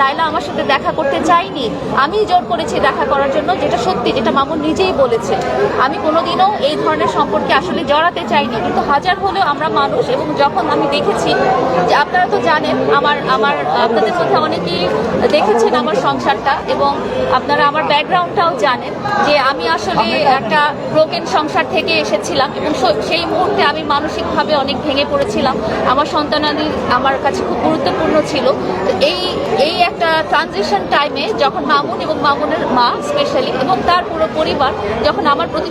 লাইলা আমার সাথে দেখা করতে চাইনি। আমি জোর করেছি দেখা করার জন্য, যেটা সত্যি, যেটা মামুন নিজেই বলেছে। আমি কোনোদিনও এই ধরনের সম্পর্কে আসলে জড়াতে চাইনি। কিন্তু হাজার হলেও আমরা মানুষ, এবং যখন আমি দেখেছি যে আপনারা তো জানেন আমার আমার আপনাদের মধ্যে অনেকেই দেখেছেন আমার সংসারটা এবং আপনারা আমার ব্যাকগ্রাউন্ডটাও জানেন যে আমি আসলে একটা ব্রোকেন সংসার থেকে এসেছিলাম এবং সেই মুহূর্তে আমি মানসিকভাবে অনেক ভেঙে পড়েছিলাম। আমার সন্তানাদি আমার কাছে খুব গুরুত্বপূর্ণ ছিল। তো এই এই একটা ট্রানজিশন টাইমে যখন মামুন এবং মামুনের মা স্পেশালি এবং তার পুরো পরিবার যখন আমার প্রতি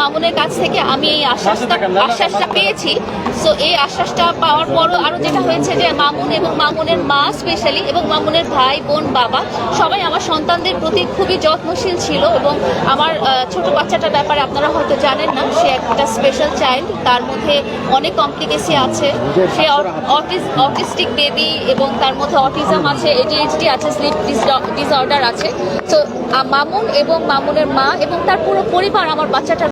মামুনের কাছ থেকে আমি এই আশ্বাসটা আশ্বাসটা পেয়েছি। সো এই আশ্বাসটা পাওয়ার পরও আরও যেটা হয়েছে যে মামুন এবং মামুনের মা স্পেশালি এবং মামুনের ভাই বোন বাবা সবাই আমার সন্তানদের প্রতি খুবই যত্নশীল ছিল এবং আমার ছোট বাচ্চাটার ব্যাপারে আপনারা হয়তো জানেন না সে একটা স্পেশাল চাইল্ড তার মধ্যে অনেক কমপ্লিকেসি আছে। সে অটিস্টিক বেবি এবং তার মধ্যে অটিজম আছে এডিএইচডি আছে স্লিপ ডিসঅর্ডার আছে। তো মামুন এবং মামুনের মা এবং তার পুরো পরিবার আমার বাচ্চাটার